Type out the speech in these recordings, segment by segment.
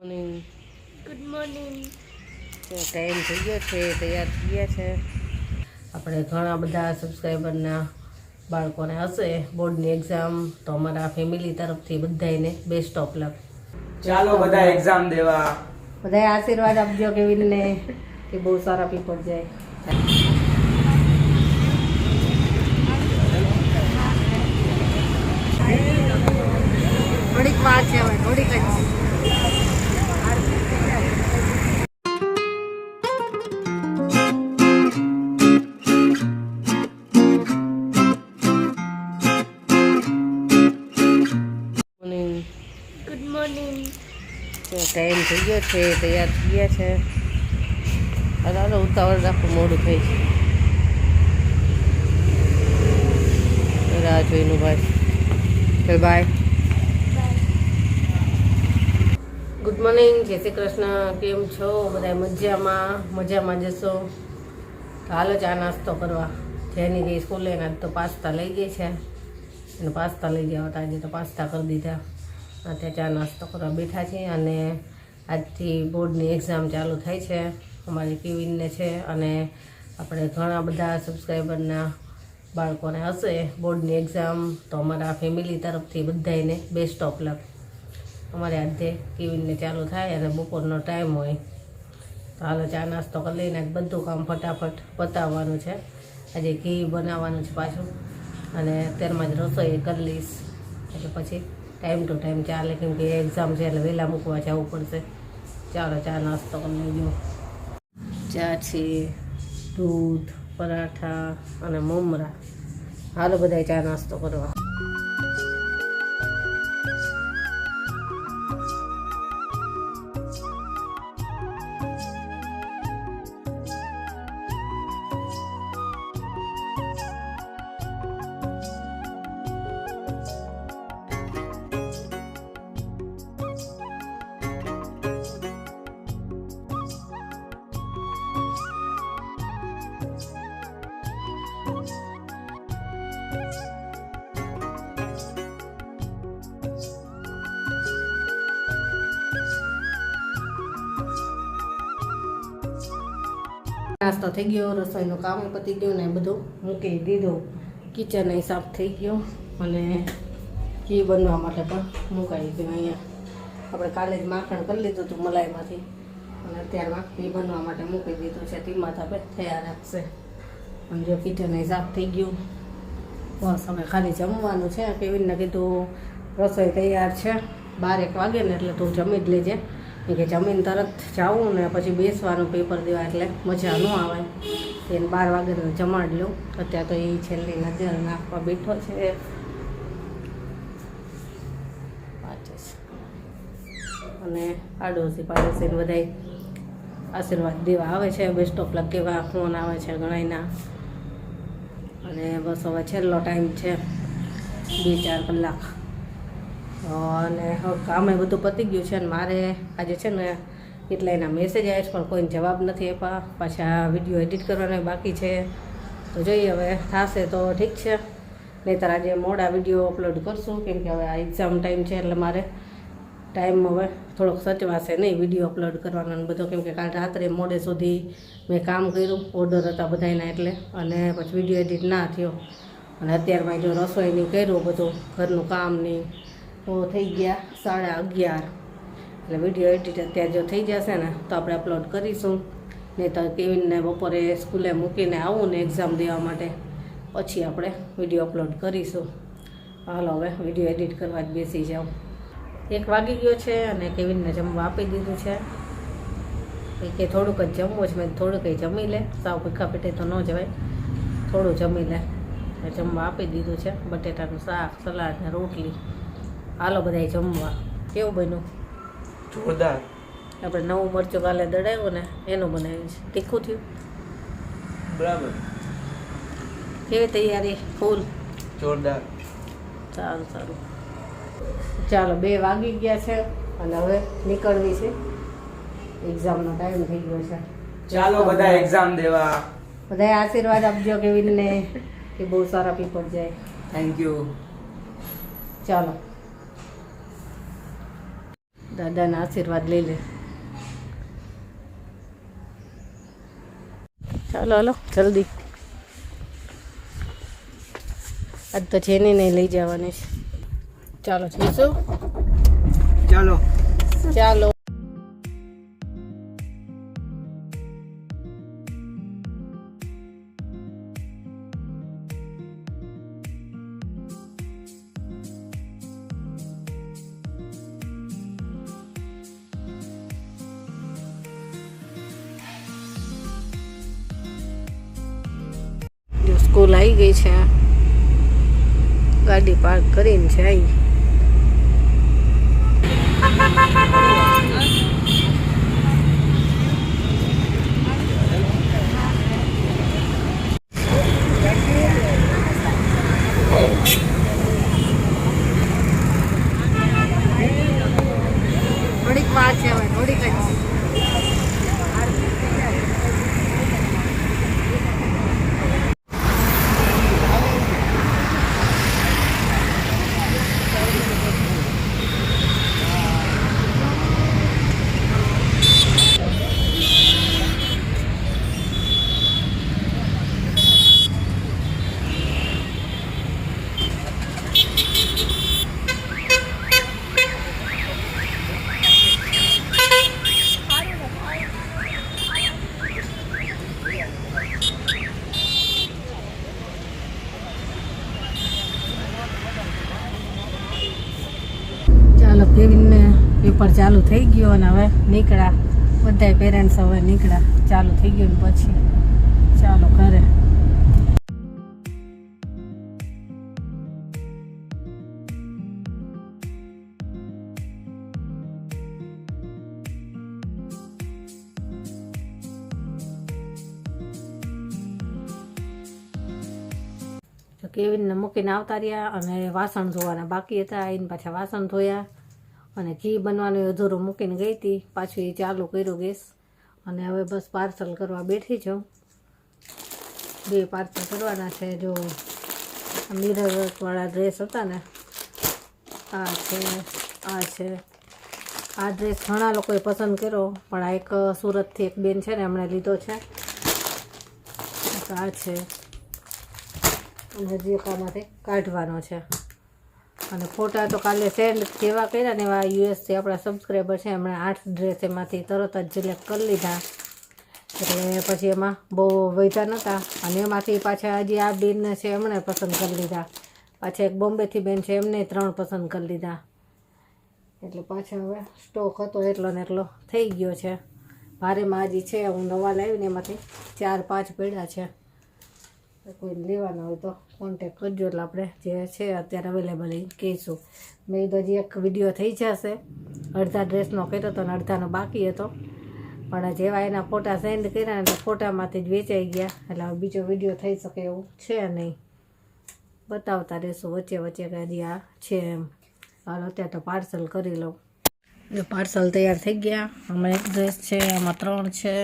Morning good morning time થઈ ગયો છે તૈયાર થઈ ગયા છે. આપણે ઘણા બધા સબસ્ક્રાઈબરના બાળકોને હશે બોર્ડની એક્ઝામ તો અમારા ફેમિલી તરફથી બધાને બેસ્ટ ઓફ લક ચાલો બધા એક્ઝામ દેવા. બધા આશીર્વાદ આપજો કેવીને કે બહુ સારા પેપર જાય. છે, તૈયાર થઈ ગયા છે. હાલો હાલો ઉતાવળ રાખો, મોડું થઈ છે રાહ જોઈનું ભાઈ ચલ બાય ગુડ મોર્નિંગ જય શ્રી કૃષ્ણ. કેમ છો? બધા મજામાં? મજામાં જશો? તો હાલો ચા નાસ્તો કરવા. જેની ગઈ સ્કૂલે એના તો પાસ્તા લઈ ગઈ છે. અને પાસ્તા લઈ ગયા હતા, આજે તો પાસ્તા કરી દીધા. અત્યારે ચા નાસ્તો કરવા બેઠા છીએ અને આજથી બોર્ડની એક્ઝામ ચાલુ થાય છે, અમારી પીવીનને છે અને આપણે ઘણા બધા સબસ્ક્રાઈબરના બાળકોને હશે બોર્ડની એક્ઝામ તો અમારા ફેમિલી તરફથી બધાને બેસ્ટ ઓફ લક અમારે આજે કેવિનને ચાલુ થાય અને બપોરનો ટાઈમ હોય. તો હાલો ચા નાસ્તો કરી લઈને બધું કામ ફટાફટ પતાવવાનું છે. આજે ઘી બનાવવાનું છે પાછું અને અત્યારમાં જ રસોઈ કરી લઈશ. એટલે પછી ટાઈમ ટુ ટાઈમ ચાલે કેમ કે એક્ઝામ છે એટલે વહેલા મૂકવા જવું પડશે. ચાલો ચા નાસ્તો કરી લેજો. ચા છે, દૂધ, પરાઠા અને મમરા. હાલો બધા ચા નાસ્તો કરવા. નાસ્તો થઈ ગયો, રસોઈનું કામ પતી ગયું ને બધું મૂકી દીધું. કિચન સાફ થઈ ગયો અને ઘી બનવા માટે પણ મુકાઈ ગયું અહીંયા. આપણે કાલે જ માખણ કરી લીધું હતું મલાઈમાંથી. અને અત્યારમાં ઘી બનવા માટે મૂકી દીધું છે. ધીમા તાપે તૈયાર રાખશે. અને જો કિચન સાફ થઈ ગયું, બસ હવે ખાલી જમવાનું છે. કેવી રીતના કીધું રસોઈ તૈયાર છે. બાર એક વાગે ને એટલે તું જમી જ લેજે. કે જમીન તરત જાવું ને પછી બેસવાનું પેપર દેવા એટલે મજા ન આવે. એને બાર વાગે જમાડ લઉં અત્યારે તો એ છેલ્લી નજર નાખવા બેઠો છે. અને આડોશી પાડોશી બધાય આશીર્વાદ દેવા આવે છે. બેસ્ટ ઓફ લક કેવા ફોન આવે છે ગણાયના અને બસ હવે છેલ્લો ટાઈમ છે બે ચાર કલાક. અને કામે બધું પતી ગયું છે અને મારે આજે છે ને એટલા એના મેસેજ આવ્યા છે, પણ કોઈને જવાબ નથી આપ્યા. પાછા વીડિયો એડિટ કરવાના બાકી છે. તો જોઈએ હવે થશે તો ઠીક છે. નહીંતર આજે મોડા વીડિયો અપલોડ કરશું, કેમ કે હવે આ એક્ઝામ ટાઈમ છે એટલે મારે ટાઈમ હવે થોડોક સચવાશે નહીં વીડિયો અપલોડ કરવાનો અને બધો, કેમ કે કાલ રાત્રે મોડે સુધી મેં કામ કર્યું ઓર્ડર હતા બધાના એટલે, અને પછી વીડિયો એડિટ ના થયો. અને અત્યારમાં જો રસોઈનું કર્યું બધું, ઘરનું કામની તો થઈ ગયા સાડા અગિયાર. એટલે વીડિયો એડિટ અત્યારે જો થઈ જશે ને, તો આપણે અપલોડ કરીશું. નહીં તો કેવિનને બપોરે સ્કૂલે મૂકીને આવું ને એક્ઝામ દેવા માટે. પછી આપણે વીડિયો અપલોડ કરીશું. હાલો હવે વીડિયો એડિટ કરવા જ બેસી જાઉં. એક વાગી ગયો છે અને કેવિનને જમવા આપી દીધું છે. કે થોડુંક જ જમવું છે, મેં થોડુંક જમી લે. સાવ ભીખા પેટે તો ન જવાય. થોડું જમી લે. જમવા આપી દીધું છે, બટેટાનું શાક, સલાડ ને રોટલી. હાલો બધાય જમવા. કેવું બન્યું? જોરદાર. આપણે નવું મરચું કાલે દડાવ્યું ને એનું બનાવ્યું છે. તીખું થયું? બરાબર. કેવી તૈયારી? ફૂલ? જોરદાર. સારું સારું. ચાલો બે વાગી ગયા છે અને હવે નીકળવી છે. એક્ઝામનો ટાઈમ થઈ ગયો છે. ચાલો બધા એક્ઝામ દેવા. બધા આશીર્વાદ આપજો કેવીનને કે બહુ સારા પેપર જાય. થેન્ક યુ ચાલો. દાદાના આશીર્વાદ લઈ લે. ચાલો હાલો જલ્દી. આજ તો જેની નહીં લઈ જવાની છે. ચાલો જઈશું? ચાલો. ચાલો. સ્કૂલ આવી ગઈ છે. ગાડી પાર્ક કરીને જાય. થોડીક વાર છે હવે થોડીક જ ચાલો કેવીને પેપર ચાલુ થઈ ગયો અને હવે નીકળ્યા. બધા પેરેન્ટ્સ હવે નીકળ્યા. ચાલુ થઈ ગયું ને પછી ચાલો તો કેવીને મૂકીને આવતા રહ્યા અને વાસણ ધોવાના બાકી હતા. આવીને પાછા વાસણ ધોયા. અને ઘી બનવાનું અધૂરો મૂકીને ગઈ હતી. પાછું એ ચાલુ કર્યો ગેસ. અને હવે બસ પાર્સલ કરવા બેઠી છું. બે પાર્સલ કરવાના છે. જો મિરરવાળા ડ્રેસ હતા ને, આ છે આ છે. આ ડ્રેસ ઘણા લોકોએ પસંદ કર્યો, પણ આ એક સુરતથી એક બેન છે ને, એમણે લીધો છે. આ છે. અને હજી એક આમાંથી કાઢવાનો છે. અને ફોટા તો કાલે સેન્ડ જેવા કર્યા ને એવા યુએસથી આપણા સબસ્ક્રાઈબર છે, એમણે આઠ ડ્રેસ એમાંથી તરત જ સિલેક્ટ કરી લીધા. એટલે પછી એમાં બહુ વૈધા નહોતા અને એમાંથી પાછા હજી આ બેન છે, એમણે પસંદ કરી લીધા. પાછા એક બોમ્બેથી બેન છે, એમને ત્રણ પસંદ કરી લીધા. એટલે પાછા હવે સ્ટોક હતો એટલો ને એટલો થઈ ગયો છે. ભારેમાં હજી છે, હું નવા લાવીને એમાંથી ચાર પાંચ પડ્યા છે. કોઈ લેવાના હોય તો કોન્ટેક કરજો એટલે આપણે જે છે અત્યારે અવેલેબલ એ કહીશું. મેં તો હજી એક વીડિયો થઈ જશે. અડધા ડ્રેસનો કર્યો હતો ને અડધાનો બાકી હતો. પણ જેવા એના ફોટા સેન્ડ કર્યા એટલે ફોટામાંથી જ વેચાઈ ગયા. એટલે હવે બીજો વીડિયો થઈ શકે એવું છે નહીં. બતાવતા રહેશું વચ્ચે વચ્ચે કે હજી આ છે એમ. હાલ, અત્યારે તો પાર્સલ કરી લઉં. પાર્સલ તૈયાર થઈ ગયા. આમાં એક ડ્રેસ છે, આમાં ત્રણ છે.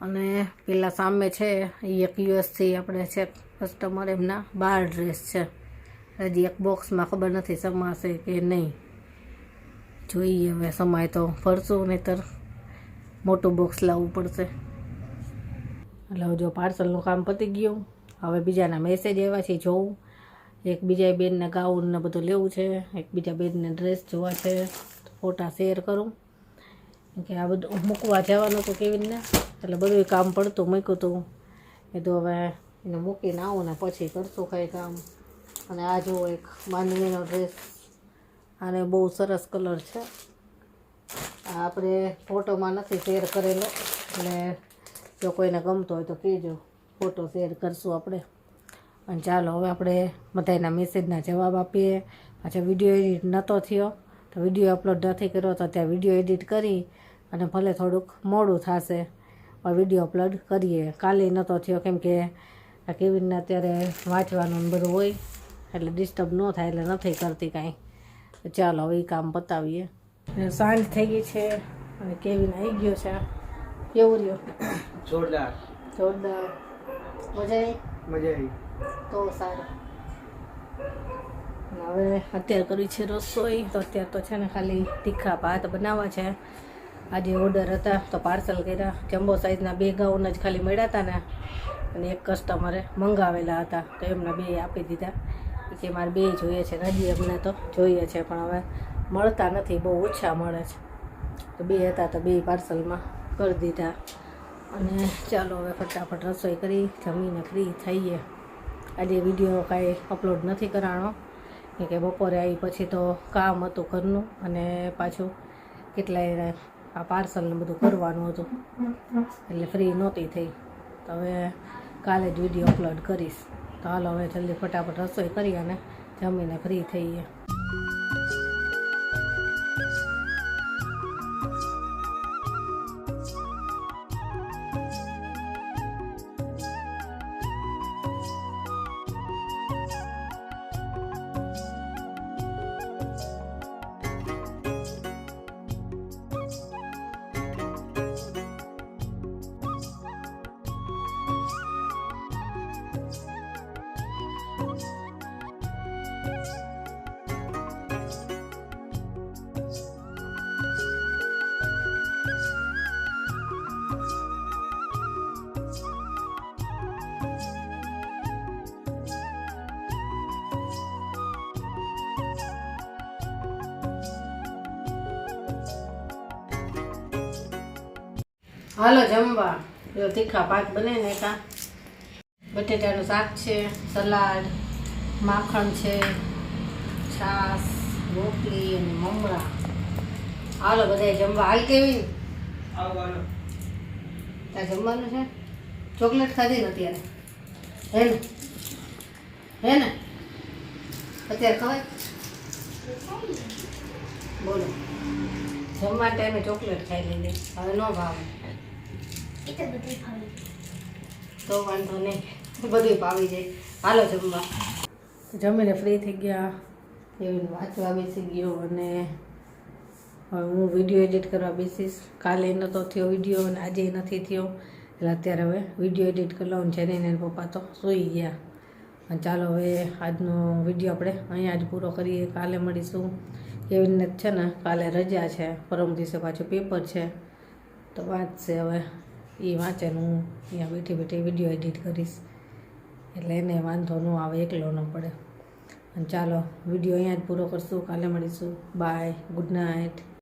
અને પેલા સામે છે એ એક યુએસથી આપણે છે કસ્ટમર એમના બાર ડ્રેસ છે. હજી એક બોક્સમાં ખબર નથી સમાશે કે નહીં. જોઈએ હવે, સમાય તો ફરશું, નહીતર મોટું બોક્સ લાવવું પડશે. એટલે જો પાર્સલનું કામ પતી ગયું, હવે બીજાના મેસેજ એવા છે, જોઉં. એક બીજા બેનને ગાઉન ને બધું લેવું છે એક બીજા બેનને ડ્રેસ જોવા છે ફોટા શેર કરું. કે આ બધું મૂકવા જવાનું હતું રીતના એટલે બધું કામ પડતું, મૂક્યું હતું એ તો હવે એને મૂકીને આવું ને પછી કરશું કંઈ કામ. અને આ જુઓ એક માનવીનો ડ્રેસ આને બહુ સરસ કલર છે. આપણે ફોટોમાં નથી શેર કરેલો. એટલે જો કોઈને ગમતો હોય તો કહેજો. ફોટો શેર કરશું આપણે. અને ચાલો હવે આપણે બધાના મેસેજના જવાબ આપીએ. પાછા વીડિયો એડિટ નહોતો થયો. તો વીડિયો અપલોડ નથી કર્યો તો ત્યાં વીડિયો એડિટ કરી અને ભલે થોડુંક મોડું થશે પણ વીડિયો અપલોડ કરીએ. કાલે નહોતો થયો કેમ કે આ કેવીને અત્યારે વાંચવાનું બધું હોય એટલે ડિસ્ટર્બ ન થાય એટલે નથી કરતી કાંઈ. ચાલો હવે એ કામ પતાવીએ. સાંજ થઈ ગઈ છે અને કેવીને આવી ગયો છે. કેવું રહ્યો? જોરદાર. જોરદાર. મજા આવી મજા આવી તો સારું. હવે અત્યારે કરી છે રસોઈ તો અત્યારે તો છે ને ખાલી તીખા ભાત બનાવવા છે. આજે ઓર્ડર હતા તો પાર્સલ કર્યા. જમ્બો સાઇઝના બે ગાઉન જ ખાલી મળ્યા હતા ને. અને એક કસ્ટમરે મંગાવેલા હતા, તો એમને બે આપી દીધા. કે મારે બે જોઈએ છે, હજી અમને તો જોઈએ છે, પણ હવે મળતા નથી, બહુ ઓછા મળે છે. તો બે હતા તો બે પાર્સલમાં કરી દીધા. અને ચાલો હવે ફટાફટ રસોઈ કરી, જમીને ફ્રી થઈએ. આજે વીડિયો કાંઈ અપલોડ નથી કરાણો. કે બપોરે આવી પછી તો કામ હતું ઘરનું અને પાછું કેટલાય આ પાર્સલને બધું કરવાનું હતું. એટલે ફ્રી નહોતી થઈ. તો હવે કાલે જ વીડિયો અપલોડ કરીશ. તો હાલો હવે જલ્દી ફટાફટ રસોઈ કરી અને જમીને ફ્રી થઈએ. હાલો જમવા. જો તીખા પાક બને ને કા બટેટાનું શાક છે સલાડ માખણ છે છાસ રોટલી અને મમરા. હાલો બધાય જમવા. હાલ કેવી? ત્યાં જમવાનું છે? ચોકલેટ ખાધી ને અત્યારે? હે ને? હે ને? અત્યારે ખવાય? બોલો. જમવા ટાઈમે ચોકલેટ ખાઈ લીધી હવે ન ભાવે. તો બધી ભાવી તો વાંધો નહીં. બધું ભાવી જાય. હાલો જમવા. જમીને ફ્રી થઈ ગયા. એવી વાંચવા બેસી ગયો અને હવે હું વીડિયો એડિટ કરવા બેસીશ. કાલે નહોતો થયો વીડિયો અને આજે નથી થયો. એટલે અત્યારે હવે વીડિયો એડિટ કરી લઉં જેને ને એના પપ્પા તો સૂઈ ગયા. અને ચાલો હવે આજનો વીડિયો આપણે અહીંયા જ પૂરો કરીએ. કાલે મળીશું. એવીને જ છે ને કાલે રજા છે. પરમ દિવસે પાછું પેપર છે. તો વાંચશે હવે. એ વાંચે હું અહીંયા બેઠી બેઠી વીડિયો એડિટ કરીશ. એટલે એને વાંધો ન આવે, એકલો ન પડે. અને ચાલો વીડિયો અહીંયા જ પૂરો કરશું. કાલે મળીશું. Bye good night